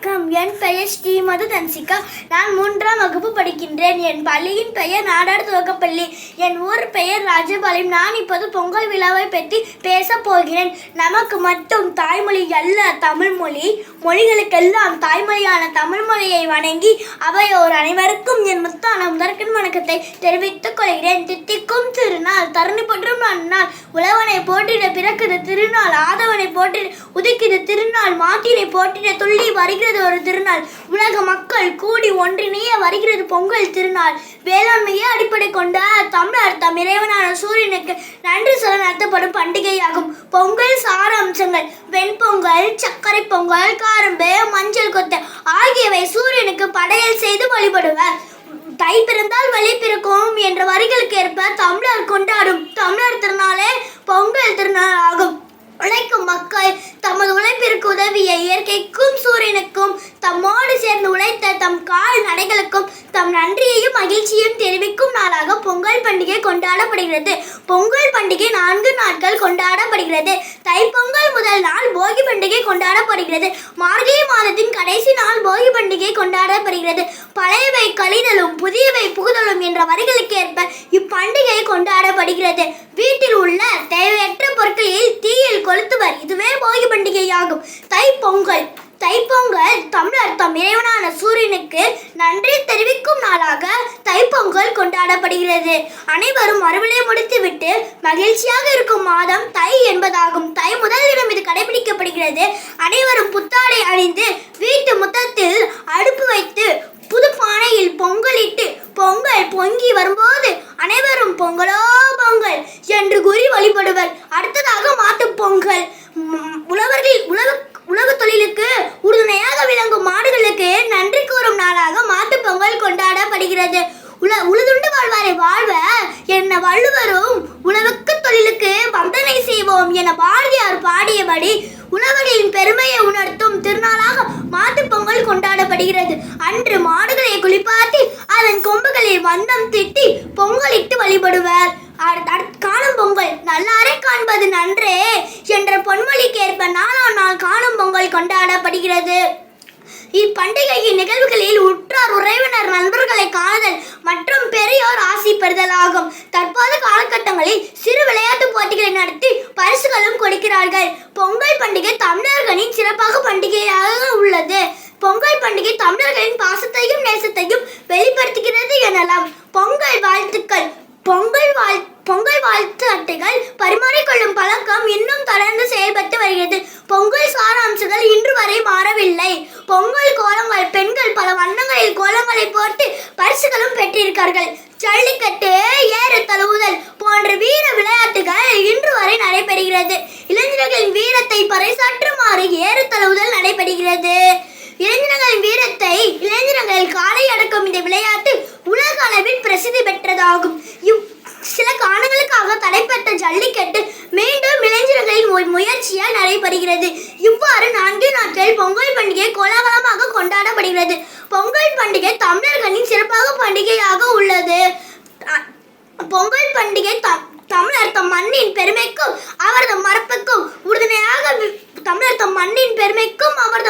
வணக்கம். என் பெயர் ஸ்ரீமது தன்சிகா. நான் மூன்றாம் வகுப்பு படிக்கின்றேன். என் பள்ளியின் பெயர் நாடார் துவக்கப்பள்ளி. என் ஊர் பெயர் ராஜபாளையம். நான் இப்போது பொங்கல் விழாவை பற்றி பேசப் போகிறேன். நமக்கு மட்டும் தாய்மொழி அல்ல தமிழ் மொழி. மொழிகளுக்கெல்லாம் தாய்மொழியான தமிழ் மொழியை வணங்கி அவையோர் அனைவருக்கும் என் முத்தான முதற்கண் வணக்கத்தை தெரிவித்துக் கொள்கிறேன். தித்திக் நாள் தருணி போற்றும் நன்னாள் உழவனை போற்றிட பிறக்குது திருநாள் ஆதவனை போற்றிட உதிக்குது திருநாள் மாட்டினை போற்றிட துள்ளி வருகிறது ஒரு திருநாள். உலக மக்கள் கூடி ஒன்றிணைய வருகிறது பொங்கல் திருநாள். வேளாண்மையை அடிப்படை கொண்ட தமிழர் தம் இறைவனான சூரியனுக்கு நன்றி சொல்ல நடத்தப்படும் பண்டிகையாகும். பொங்கல் சார அம்சங்கள் வெண்பொங்கல் சர்க்கரை பொங்கல் காரம்பு மஞ்சள் கொத்து ஆகியவை சூரியனுக்கு படையல் செய்து வழிபடுவர். தை பிறந்தால் வழி பிறக்கும் என்ற வரிகளுக்கு ஏற்ப தமிழர் கொண்டாடும் தமிழர் திருநாளே பொங்கல் திருநாள் ஆகும் உழைக்கும் மக்கள் தமது உழைப்பிற்கு உதவிய இயற்கைக்கும் சூரியனுக்கும் தம்மோடு சேர்ந்து உழைத்த தம் கால் நடைகளுக்கும் தம் நன்றியையும் மகிழ்ச்சியையும் தெரிவிக்கும் நாளாக பொங்கல் பண்டிகை கொண்டாடப்படுகிறது. பொங்கல் பண்டிகை நான்கு நாட்கள் கொண்டாடப்படுகிறது. தைப்பொங்கல் முதல் நாள் போகி பண்டிகை கொண்டாடப்படுகிறது. மார்கழி மாதத்தின் கடைசி நாள் போகி பண்டிகை கொண்டாடப்படுகிறது. பழையவை கழிதலும் புதியவை புகுதலும் என்ற வரிகளுக்கு ஏற்ப இப்பண்டிகை கொண்டாடப்படுகிறது. தைப்பொங்கல் தைப்பொங்கல் தமிழர் தம் இறைவனான சூரியனுக்கு நன்றி தெரிவிக்கும் நாளாக தைப்பொங்கல் கொண்டாடப்படுகிறது. அனைவரும் அறுவடை முடித்துவிட்டு மகிழ்ச்சியாக இருக்கும் மாதம் தை என்பதாகும். தை முதல் தினம் இது கடைபிடிக்கப்படுகிறது. அனைவரும் புத்தாடை அணிந்து வீட்டு முத்தத்தில் அடுப்பு வைத்து புது பானையில் பொங்கலிட்டு பொங்கல் பொங்கி வரும்போது அனைவரும் பொங்கலோ என்று கூறி வழிபடுவர் அடுத்ததாக மாட்டுப் பொங்கல் ம், உழவர்கள் உழவு உழவு தொழிலுக்கு உறுதுணையாக விளங்கும் மாடுகளுக்கு நன்றி கூறும் மாட்டு பொங்கல் கொண்டாடப்படுகிறது. உல உழுதுண்டு வாழ்வாரை வாழ்வ என்ன வள்ளுவரும் உழவுக்கு தொழிலுக்கு வந்தனை செய்வோம் என பாரதியார் பாடியபடி உழவர்களின் பெருமையை உணர்த்தும் திருநாளாக மாட்டு பொங்கல் கொண்டாடப்படுகிறது. அன்று மாடுகளை குளிப்பாட்டி அதன் கொம்புகளில் வந்தம் திட்டி பொங்கலிட்டு வழிபடுவர். காணும் பொங்கல் நல்லாரே காண்பது நன்றே என்ற பொன்மொழிக்கேற்ப நாலாம் நாள் காணும் பொங்கல் கொண்டாடப்படுகிறது. இப்பண்டிகையின் நிகழ்வுகளில் உற்றார் உறவினர் நண்பர்களை காணுதல் மற்றும் பெரியோர் ஆசி பெறுதல் ஆகும் தற்போது காலகட்டங்களில் சிறு விளையாட்டு போட்டிகளை நடத்தி பரிசுகளும் கொடுக்கிறார்கள். பொங்கல் பண்டிகை தமிழர்களின் சிறப்பாக பண்டிகையாக உள்ளது. பொங்கல் பண்டிகை தமிழர்களின் பாசத்தையும் நேசத்தையும் வெளிப்படுத்துகிறது எனலாம். பொங்கல் வாழ்த்துக்கள் பொங்கல் வாழ் பொங்கல் வாழ்த்து அட்டைகள் பரிமாறிக்கொள்ளும் பழக்கம் இன்னும் தொடர்ந்து செயல்பட்டு வருகிறது. பொங்கல் சாராம்சங்கள் இன்று போன்ற வீர விளையாட்டுகள் இன்று வரை நடைபெறுகிறது. இளைஞர்களின் வீரத்தை பறைசாற்றுமாறு ஏறுதழுவுதல் நடைபெறுகிறது. இளைஞர்களின் வீரத்தை இளைஞர்கள் காலை அடக்கும் இந்த விளையாட்டு உலக அளவில் பிரசித்தி பெற்றதாகும். இவ் சில காரணங்களுக்காக தடைப்பட்ட ஜல்லிக்கட்டு மீண்டும் இளைஞர்களின் முயற்சியால் நடைபெறுகிறது. இவ்வாறு நான்கு நாட்கள் பொங்கல் பண்டிகை கோலாகலமாக கொண்டாடப்படுகிறது. பொங்கல் பண்டிகை தமிழர்களின் சிறப்பாக பண்டிகையாக உள்ளது. பொங்கல் பண்டிகை தமிழர் தம் மண்ணின் பெருமைக்கும் அவரது மரப்புக்கும் உறுதுணையாக தமிழர் தம் மண்ணின் பெருமைக்கும் அவரது